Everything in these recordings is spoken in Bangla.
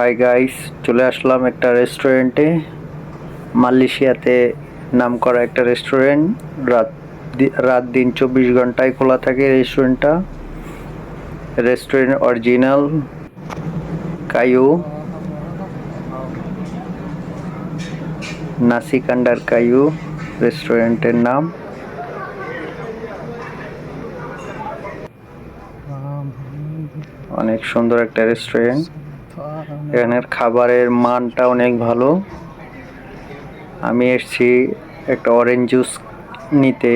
হাই গাইস চলে আসলাম একটা রেস্টুরেন্টে মালয়েশিয়াতে নাম করা একটা রেস্টুরেন্ট রাত রাত দিন চব্বিশ ঘন্টায় খোলা থাকে রেস্টুরেন্টটা রেস্টুরেন্ট অরিজিনাল কায়ু। নাসিকান্ডার কায়ু রেস্টুরেন্টের নাম। অনেক সুন্দর একটা রেস্টুরেন্ট এখানের খাবারের মানটা অনেক ভালো। আমি এসেছি একটা অরেঞ্জ জুস নিতে।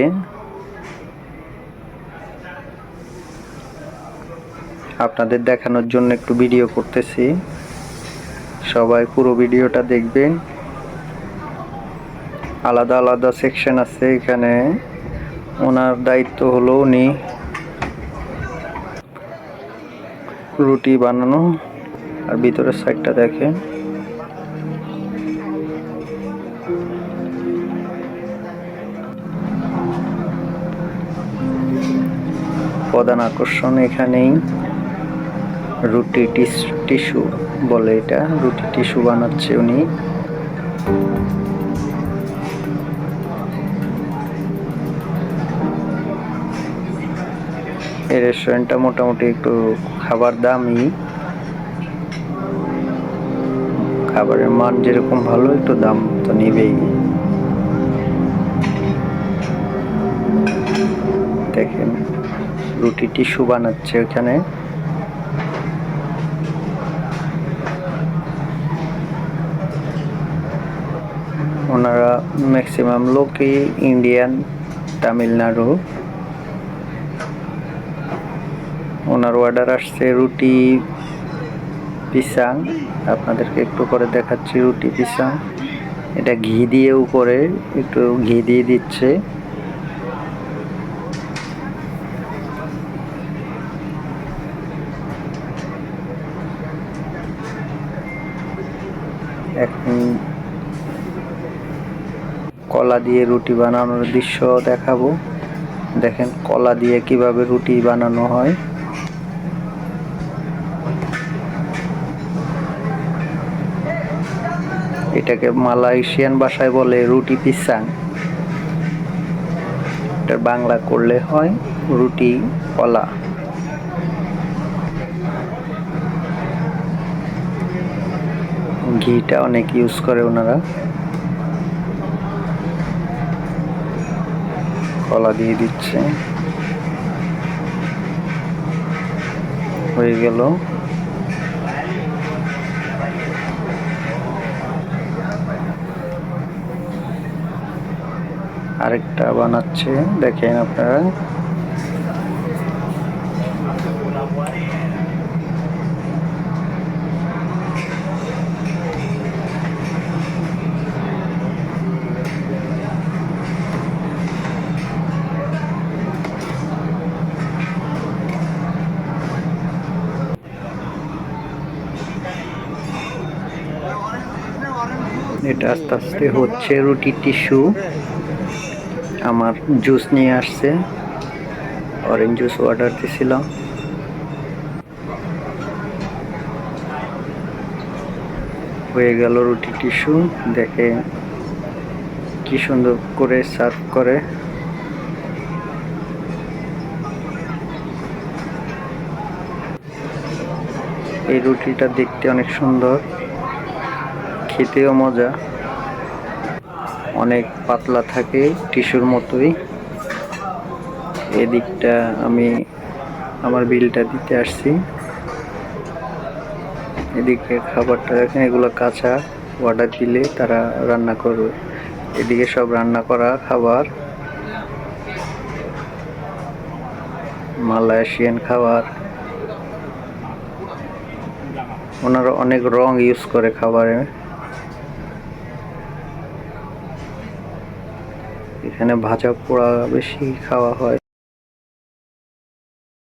আপনাদের দেখানোর জন্য একটু ভিডিও করতেছি। সবাই পুরো ভিডিওটা দেখবেন। আলাদা আলাদা সেকশন আছে এখানে। ওনার দায়িত্ব হলো উনি রুটি বানানো। আর ভিতরের সাইডটা দেখেন। প্রধান আকর্ষণ এখানেই রুটি টিস্যু বলে এটা, রুটি টিস্যু বানাচ্ছে উনি। এই রেস্টুরেন্টটা মোটামুটি একটু খাবার দামই খাবারের মান যেরকম ভালো, একটু দাম তো নিবেই। দেখেন, রুটি টিস্যু বানাচ্ছে ওখানে। ওনারা ম্যাক্সিমাম লোকই ইন্ডিয়ান তামিলনাড়ু। ওনার অর্ডার আসছে রুটি পিসাং আপনাদেরকে একটু করে দেখাচ্ছি রুটি পিসাং এটা ঘি দিয়ে উপরে একটু ঘি দিয়ে দিচ্ছে। এখন কলা দিয়ে রুটি বানানোর দৃশ্য দেখাবো। দেখেন কলা দিয়ে কীভাবে রুটি বানানো হয়। এটাকে মালয়েশিয়ান ভাষায় বলে রুটি পিসাং। এটা বাংলা করলে হয় রুটি কলা। ঘিটা অনেক ইউজ করে ওনারা। কলা দিয়ে দিচ্ছে। হয়ে গেল। আরেকটা বানাচ্ছে দেখেন আপনারা। এটা আস্তে আস্তে হচ্ছে রুটি টিস্যু। আমার জুস নিয়ে আসছে। অরেঞ্জ জুস অর্ডার দিয়েছিলাম হয়ে গেল রুটি টিস্যু। দেখে কি সুন্দর করে সার্ভ করে। এই রুটিটা দেখতে অনেক সুন্দর। খেতেও মজা। অনেক পাতলা থাকে, টিস্যুর মতোই। এদিকটা আমি আমার বিলটা দিতে আসছি। এদিকে খাবারটা দেখেন, এগুলো কাঁচা। অর্ডার দিলে তারা রান্না করবে। এদিকে সব রান্না করা খাবার। মালয়েশিয়ান খাবার। ওনারা অনেক রং ইউজ করে খাবারে। এখানে ভাজা পোড়া বেশি খাওয়া হয়।